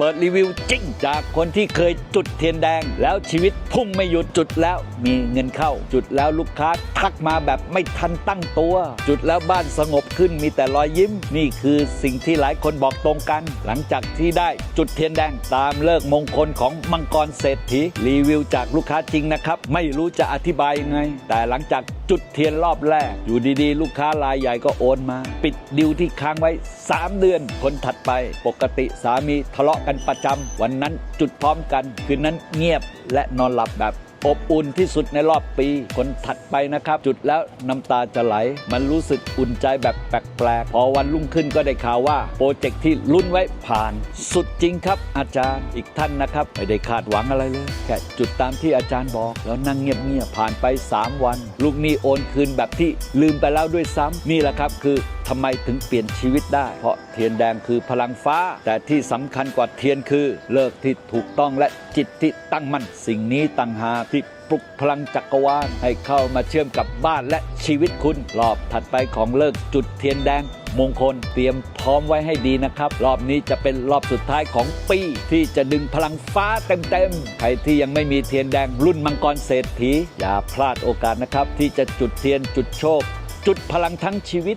เปิดรีวิวจริงจากคนที่เคยจุดเทียนแดง แล้วชีวิตพุ่งไม่หยุดจุดแล้วมีเงินเข้า จุดแล้วลูกค้าทักมาแบบไม่ทันตั้งตัว จุดแล้วบ้านสงบขึ้นมีแต่รอยยิ้ม นี่คือสิ่งที่หลายคนบอกตรงกัน หลังจากที่ได้จุดเทียนแดง ตามเลิกมงคลของมังกรเศรษฐีรีวิวจากลูกค้าจริงนะครับ ไม่รู้จะอธิบายยังไง แต่หลังจากจุดเทียนรอบแรก อยู่ดีๆ ลูกค้ารายใหญ่ก็โอนมา ปิดดิวที่ค้างไว้ 3 เดือนคนถัดไป ปกติสามีทะเลาะกันประจำวันนั้นจุดพร้อมกัน คืนนั้นเงียบและนอนหลับแบบอบอุ่นที่สุดในรอบปี คนถัดไปนะครับ จุดแล้วน้ำตาจะไหล มันรู้สึกอุ่นใจแบบแปลกๆ พอวันรุ่งขึ้นก็ได้ข่าวว่า โปรเจกต์ที่ลุ้นไว้ผ่าน สุดจริงครับ อาจารย์อีกท่านนะครับ ไม่ได้คาดหวังอะไรเลย แค่จุดตามที่อาจารย์บอก แล้วนั่งเงียบๆผ่านไป 3 วัน ลูกหนี้โอนคืนแบบที่ลืมไปแล้วด้วยซ้ำนี่แหละครับคือ ทำไมถึงเปลี่ยนชีวิตได้ เพราะเทียนแดงคือพลังฟ้า แต่ที่สำคัญกว่าเทียนคือ เลิกที่ถูกต้องและจิตที่ตั้งมั่นสิ่งนี้ต่างหากที่ปลุกพลังจักรวาลให้เข้ามาเชื่อมกับบ้านและชีวิตคุณ รอบถัดไปของเลิกจุดเทียนแดงมงคลเตรียมพร้อมไว้ให้ดีนะครับ รอบนี้จะเป็นรอบสุดท้ายของปี ที่จะดึงพลังฟ้าเต็มๆใครที่ยังไม่มีเทียนแดงรุ่นมังกรเศรษฐีอย่าพลาดโอกาสนะครับ ที่จะจุดเทียนจุดโชค จุดพลังทั้งชีวิต